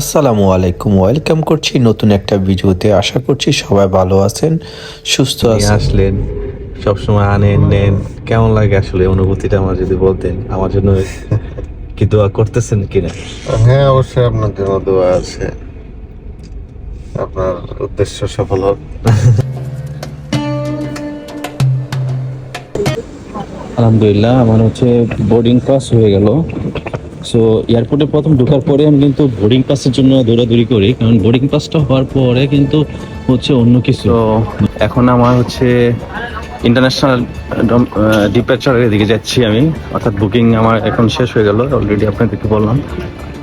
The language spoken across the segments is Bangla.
আসসালামু আলাইকুম ওয়েলকাম করছি নতুন একটা ভিডিওতে। আশা করছি সবাই ভালো আছেন সুস্থ আসলেন সবসময় আনেন নেন। কেমন লাগে আসলে অনুভূতিটা আমার যদি বলতেন? আমার জন্য কি দোয়া করতেছেন কিনা? হ্যাঁ অবশ্যই আপনার জন্য দোয়া আছে। আপনার উদ্দেশ্য সফল হোক। আলহামদুলিল্লাহ আমার হচ্ছে বোর্ডিং পাস হয়ে গেল। সো এয়ারপোর্টে প্রথম ঢোকার পরে আমি কিন্তু বোর্ডিং পাসের জন্য দৌড়াদৌড়ি করি। কারণ বোর্ডিং পাসটা হওয়ার পরে কিন্তু হচ্ছে অন্য কিছু। এখন আমার হচ্ছে ইন্টারন্যাশনাল ডিপার্চারের দিকে যাচ্ছি আমি। অর্থাৎ বুকিং আমার এখন শেষ হয়ে গেল অলরেডি আপনাদেরকে বললাম।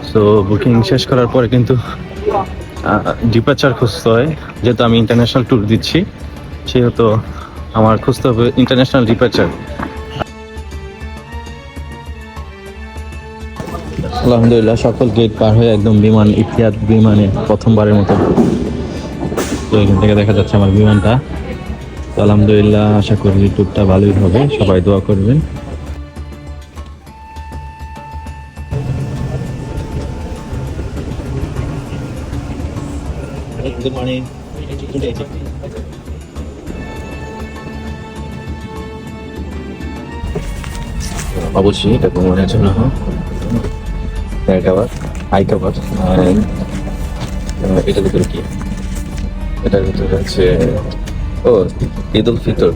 সো বুকিং শেষ করার পরে কিন্তু ডিপার্চার খুঁজতে হয়। যেহেতু আমি ইন্টারন্যাশনাল ট্যুর দিচ্ছি, সেহেতু আমার খুঁজতে হবে ইন্টারন্যাশনাল ডিপার্চার আলহামদুলিল্লাহ সকল গেট পার হয়ে একদম বিমান ইতিহাদ বিমানে প্রথমবারের মতো। তো এখান থেকে দেখা যাচ্ছে আমার বিমানটা। তো আলহামদুলিল্লাহ আশা করি ট্যুরটা ভালোই হবে। সবাই দোয়া করবেন. অবশ্যই এটা ভ্রমণের জন্য কভার আই কভার এটার ভিতরে কি? এটার ভিতরে হচ্ছে, ও, ঈদ উল ফিতর,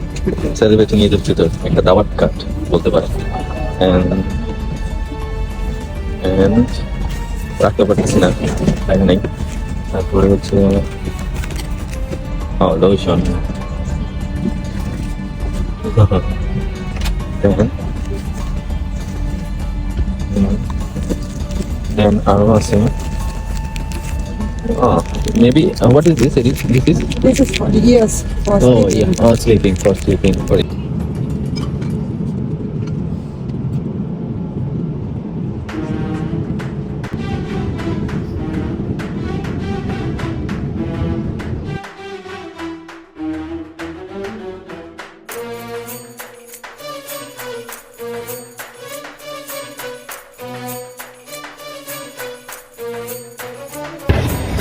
সেলিব্রেটিং ঈদ উল ফিতর, একটা দাওয়াত কার্ড বলতে পারেন। রাখতে পারতেছি না তাই নাই। তারপরে হচ্ছে, ও, লোশন। দেখেন Then আরো আছে Oh, maybe uh, what is this? It is, this is This is for yes. For oh sleeping. yeah, oh sleeping for sleeping for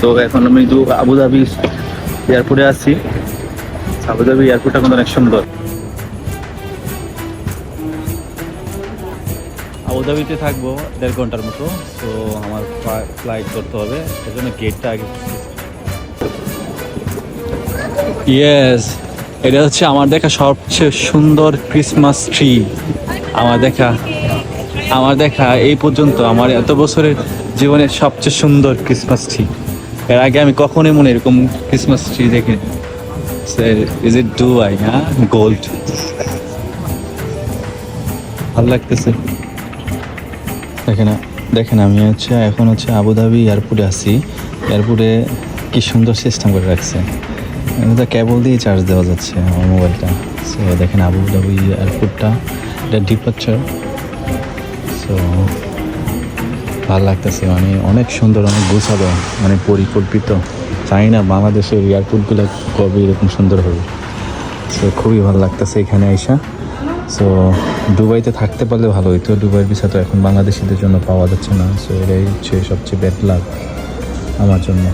তো এখন আমি দু আবুধাবি এয়ারপোর্টে আছি। আবুধাবি এয়ারপোর্টটা কিন্তু অনেক সুন্দর। আবুধাবিতে থাকব দেড় ঘণ্টার মতো তো আমার ফ্লাইট করতে হবে। এজন্য গেটটা আগে ইয়েস এটা হচ্ছে আমার দেখা সবচেয়ে সুন্দর ক্রিসমাস ট্রি আমার দেখা আমার দেখা এই পর্যন্ত। আমার এত বছরের জীবনের সবচেয়ে সুন্দর ক্রিসমাস ট্রি এর আগে আমি কখনোই মনে এরকম ক্রিসমাস ট্রি দেখি ইজ ইট ডু আই হ্যাঁ? গোল্ড ভালো লাগতেছে। দেখেন দেখেন, আমি হচ্ছে, এখন হচ্ছে আবুধাবি এয়ারপোর্টে আছি। এয়ারপোর্টে কি সুন্দর সিস্টেম করে রাখছে। তো কেবল দিয়ে চার্জ দেওয়া যাচ্ছে আমার মোবাইলটা সো, দেখেন, আবুধাবি এয়ারপোর্টটা এটা ডিপার্চার সো ভালো লাগতেছে মানে অনেক সুন্দর, অনেক গোছাবে মানে পরিকল্পিত। চাই না, বাংলাদেশের এয়ারপোর্টগুলো কবে এরকম সুন্দর হবে। সো খুবই ভালো লাগতেছে এখানে আইসা। সো দুবাইতে থাকতে পারলে ভালো হইতো। দুবাইয়ের ভিসা তো এখন বাংলাদেশিদের জন্য পাওয়া যাচ্ছে না। সো এটাই হচ্ছে সবচেয়ে ব্যাড লাভ আমার জন্য।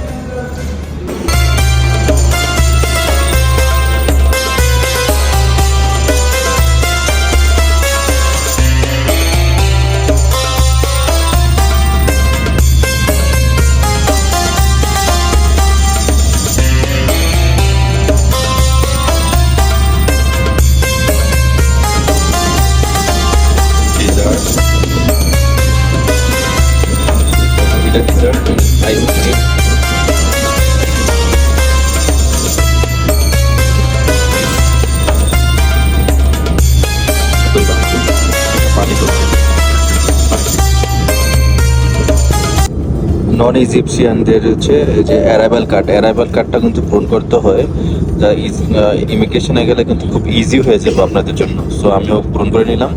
নন ইজিপশিয়ানদের হচ্ছে যে অ্যারাইভাল কার্ড অ্যারাইভাল কার্ডটা কিন্তু পূরণ করতে হয়। যা ইমিগ্রেশনে গেলে কিন্তু খুব ইজি হয়ে যাবে আপনাদের জন্য। সো আমিও পূরণ করে নিলাম।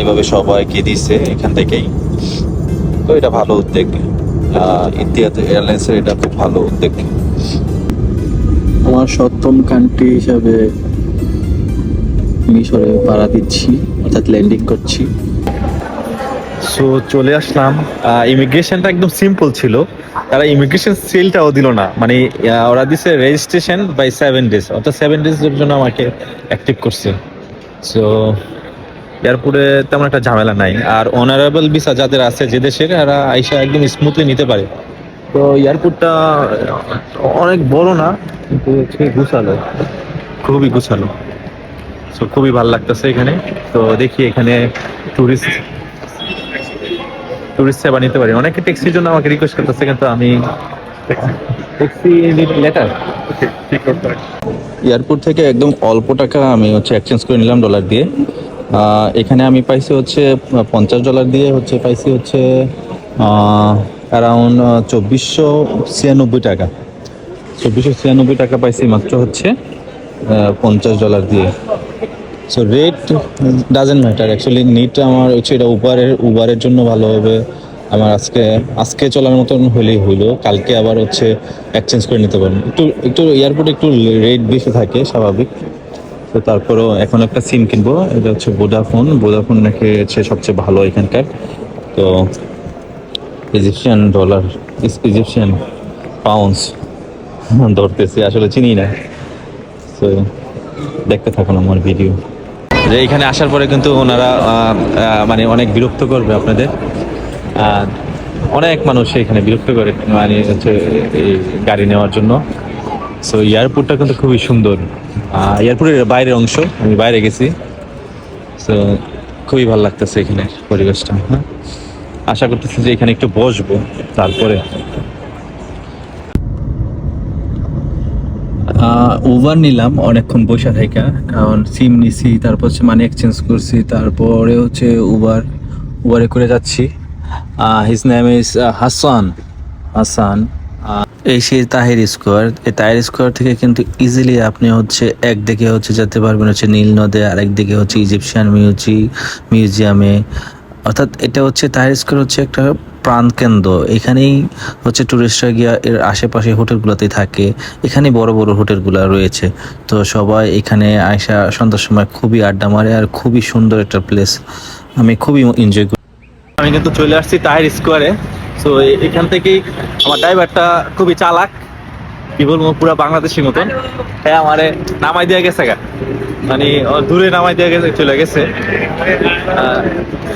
এভাবে সবাইকে দিছে এখান থেকেই। তো এটা ভালো উদ্যোগ। ইতিহাদ এয়ারলাইন্সের এটা খুব ভালো উদ্যোগ। আমার সপ্তম কান্ট্রি হিসাবে মিশরে পাড়া দিচ্ছি অর্থাৎ ল্যান্ডিং করছি। সো চলে আসলাম। ইমিগ্রেশনটা একদম সিম্পল ছিল। তারা ইমিগ্রেশন সিলটাও দিল না। মানে ওরা দিছে রেজিস্ট্রেশন বাই সেভেন ডেজ অর্থাৎ সেভেন ডেজের জন্য আমাকে অ্যাক্টিভ করছে। সো এয়ারপোর্টে তেমন একটা ঝামেলা নাই। আর অনারেবল ভিসা যাদের আছে যে দেশের এরা আইসা একদম স্মুথলি নিতে পারে। তো এয়ারপোর্টটা অনেক বড় না কিন্তু হচ্ছে গুছালো। খুবই গুছালো। সো খুবই ভালো লাগতেছে এখানে। তো দেখি এখানে টুরিস্ট টুরিস্ট সেবা নিতে পারি। অনেকে ট্যাক্সির জন্য আমাকে রিকোয়েস্ট করতেছে কিন্তু আমি ট্যাক্সি লেটার এয়ারপোর্ট থেকে একদম অল্প টাকা আমি হচ্ছে এক্সচেঞ্জ করে নিলাম ডলার দিয়ে। এখানে আমি পাইছি হচ্ছে পঞ্চাশ ডলার দিয়ে হচ্ছে পাইছি হচ্ছে অ্যারাউন্ড চব্বিশশো ছিয়ানব্বই টাকা। চব্বিশশো ছিয়ানব্বই টাকা পাইছি মাত্র হচ্ছে পঞ্চাশ ডলার দিয়ে। So rate doesn't matter actually net আমার হচ্ছে এটা উবারের উবারের জন্য ভালো হবে। আমার আজকে আজকে চলার মতন হলেই হইল। কালকে আবার হচ্ছে এক্সচেঞ্জ করে নিতে পারব। একটু একটু এয়ারপোর্টে একটু রেট বেশি থাকে, স্বাভাবিক। তো তারপরেও এখন একটা সিম কিনবো, এটা হচ্ছে ভোডাফোন ভোডাফোন নাকি হচ্ছে সবচেয়ে ভালো এখানকার। তো ইজিপশিয়ান ডলার ইজিপশিয়ান পাউন্স ধরতেছি, আসলে চিনি না। তো দেখতে থাকুন আমার ভিডিও যে এখানে আসার পরে কিন্তু ওনারা মানে অনেক বিরক্ত করবে আপনাদের। অনেক মানুষ এখানে বিরক্ত করে মানে হচ্ছে গাড়ি নেওয়ার জন্য। সো এয়ারপোর্টটা কিন্তু খুবই সুন্দর। এয়ারপোর্টের বাইরের অংশ, আমি বাইরে গেছি। সো খুবই ভালো লাগতেছে এখানে পরিবেশটা হ্যাঁ। আশা করতেছি যে এখানে একটু বসবো তারপরে। উবার নিলাম অনেকক্ষণ বসে থাকা কারণ সিম নিছি, তারপর হচ্ছে মানি এক্সচেঞ্জ করছি, তারপরে হচ্ছে উবার উবারে করে যাচ্ছি। His name is Hasan Hasan এই সেই তাহির স্কোয়ার, এই তাহির স্কোয়ার থেকে কিন্তু ইজিলি আপনি হচ্ছে একদিকে হচ্ছে যেতে পারবেন হচ্ছে নীল নদে আরেক দিকে হচ্ছে ইজিপশিয়ান মিউজি মিউজিয়ামে অর্থাৎ এটা হচ্ছে তাহির স্কোয়ার হচ্ছে একটা প্রাণকেন্দ্র এখানেই হচ্ছে টুরিস্টরা গিয়া এর আশেপাশে হোটেলগুলোতেই থাকে। এখানেই বড় বড় হোটেলগুলো রয়েছে। তো সবাই এখানে আয়সা সন্ধ্যার সময় খুবই আড্ডা মারে আর খুবই সুন্দর একটা প্লেস আমি খুবই এনজয় করি। আমি কিন্তু চলে আসছি তাহের স্কোয়ারে। সো এখান থেকেই আমার ড্রাইভারটা খুবই চালাক। কি বলব, পুরো বাংলাদেশের মতন। হ্যাঁ আমারে নামাই দিয়ে গেছে গা। মানে দূরে নামাই দিয়ে গেছে, চলে গেছে।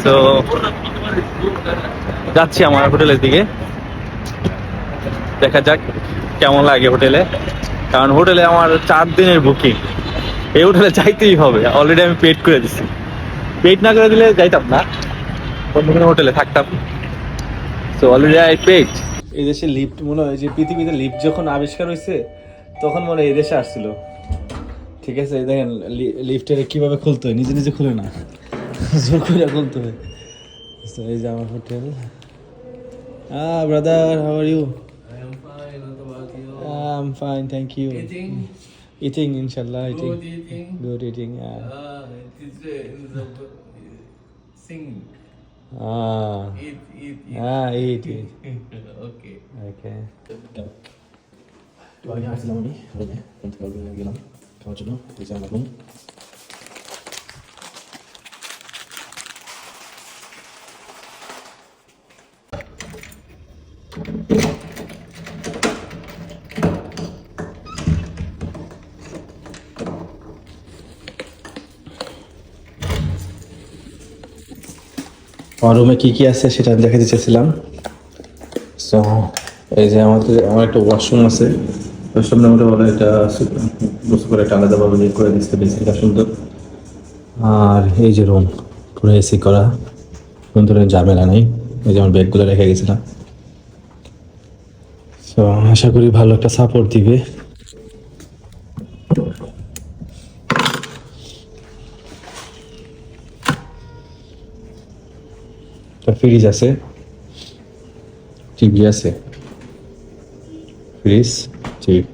তো যাচ্ছি আমার হোটেলের দিকে। দেখা যাক কেমন লাগে হোটেলে। কারণ হোটেলে আমার চার দিনের বুকিং এই হোটেলে যাইতেই হবে। অলরেডি আমি পেড করে দিছি। পেড না করে দিলে যাইতাম না। অন্য কোনো হোটেলে থাকতাম। তো অলরেডি আই পেড এই দেশে লিফট মনে হয় যে পৃথিবীতে লিফট যখন আবিষ্কার হয়েছে তখন মনে হয় এই দেশে আসছিল। ঠিক আছে এই দেখেন লিফটের কীভাবে খুলতে হয়? নিজে নিজে খুলে না। জোর করে খুলতে হয়। তো এই যে আমার hotel. Ah, brother, how are you? I am fine. What about you? I'm fine, thank you. Eat, eat, eat. 아, eat, eat. okay. Okay. Do I have to know me? Okay. Don't tell me again. Don't you know? Please have আমার রুমে কি কি আছে সেটা আমি দেখাতে চেয়েছিলাম সো এই যে আমাদের, আমার একটা ওয়াশরুম আছে। ওয়াশরুমের মধ্যে বলে এটা বস্তু করে একটা আলাদাভাবে ইয়ে করে দিচ্ছে বেসিনটা সুন্দর। আর এই যে রুম পুরো এসি করা। সুন্দর ঝামেলা নেই। এই যে আমার ব্যাগগুলো রেখে গেছিলাম। সো আশা করি ভালো একটা সাপোর্ট দিবে। ফ্রিজ আছে। টিভি আছে। Fridge TV.